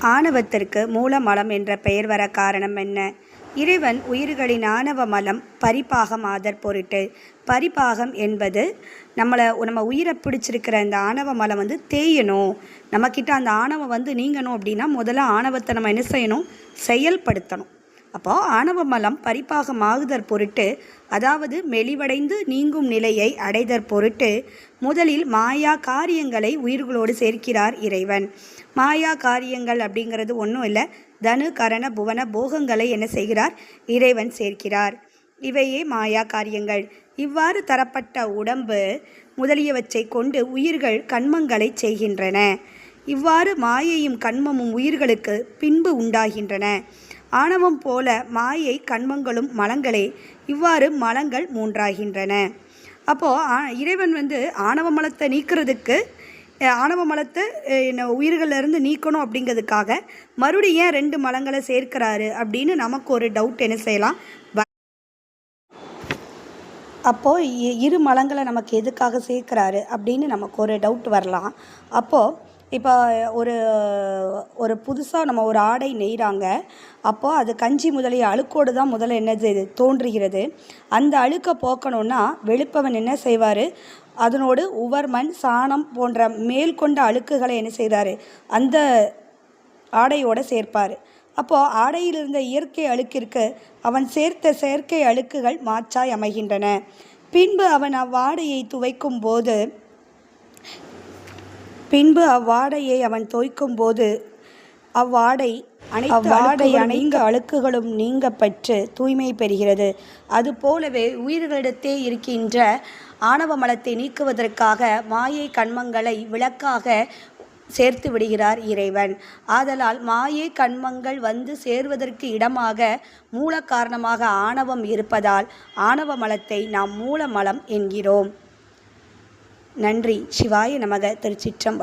ஆணவத்திற்கு மூலமலம் என்ற பெயர் வர காரணம் என்ன? இறைவன் உயிர்களின் ஆணவ மலம் பரிபாகம் ஆதர் பொருட்டு. பரிபாகம் என்பது நம்மளை நம்ம உயிரை பிடிச்சிருக்கிற அந்த ஆணவ மலம் வந்து தேயணும். நம்மக்கிட்ட அந்த ஆணவம் வந்து நீங்கணும் அப்படின்னா முதல்ல ஆணவத்தை நம்ம என்ன செய்யணும்? செயல்படுத்தணும். அப்போ ஆணவ மலம் பரிபாகமாகுதற் பொருட்டு அதாவது மெலிவடைந்து நீங்கும் நிலையை அடைதற் பொருட்டு முதலில் மாயா காரியங்களை உயிர்களோடு சேர்க்கிறார் இறைவன். மாயா காரியங்கள் அப்படிங்கிறது ஒன்றும் இல்லை தனு கரண புவன போகங்களை என்ன செய்கிறார்? இறைவன் சேர்க்கிறார். இவையே மாயா காரியங்கள். இவ்வாறு தரப்பட்ட உடம்பு முதலியவற்றை கொண்டு உயிர்கள் கண்மங்களை செய்கின்றன. இவ்வாறு மாயையும் கண்மமும் உயிர்களுக்கு பின்பு உண்டாகின்றன. ஆணவம் போல மாயை கண்மங்களும் மலங்களே. இவ்வாறு மலங்கள் மூன்றாகின்றன. அப்போது இறைவன் வந்து ஆணவ மலத்தை நீக்கிறதுக்கு ஆணவ மலத்தை உயிர்களிலிருந்து என்ன நீக்கணும் அப்படிங்கிறதுக்காக மறுபடியும் ஏன் ரெண்டு மலங்களை சேர்க்கிறாரு அப்படின்னு நமக்கு ஒரு டவுட் என்ன செய்யலாம்? வ- அப்போது இ- இரு மலங்களை நமக்கு எதுக்காக சேர்க்குறாரு அப்படின்னு நமக்கு ஒரு டவுட் வரலாம். அப்போது இப்போ ஒரு ஒரு புதுசாக நம்ம ஒரு ஆடை நெய்கிறாங்க அப்போது அது கஞ்சி முதலிய அழுக்கோடு தான் முதல்ல என்னது இது தோன்றுகிறது. அந்த அழுக்கை போக்கணும்னா வெளுப்பவன் என்ன செய்வார்? அதனோடு உவர்மண் சாணம் போன்ற மேல் கொண்ட அழுக்குகளை என்ன செய்கிறாரு அந்த ஆடையோடு சேர்ப்பார். அப்போது ஆடையில் இருந்த இயற்கை அழுக்கிற்கு அவன் சேர்த்த செயற்கை அழுக்குகள் மாற்றாய் அமைகின்றன. பின்பு அவன் அவ்வாடையை துவைக்கும் போது பின்பு அவ்வாடையை அவன் துவைக்கும் போது அவ்வாடை அவ்வாடை அனைத்து அழுக்குகளும் நீங்க பெற்று தூய்மை பெறுகிறது. அதுபோலவே உயிர்களிடத்தே இருக்கின்ற ஆணவ மலத்தை நீக்குவதற்காக மாயை கண்மங்களை விளக்காக சேர்த்து விடுகிறார் இறைவன். ஆதலால் மாயை கண்மங்கள் வந்து சேர்வதற்கு இடமாக மூல காரணமாக ஆணவம் இருப்பதால் ஆணவ மலத்தை நாம் மூலமலம் என்கிறோம். நன்றி. சிவாய நமக. திருச்சிற்றம்பலம்.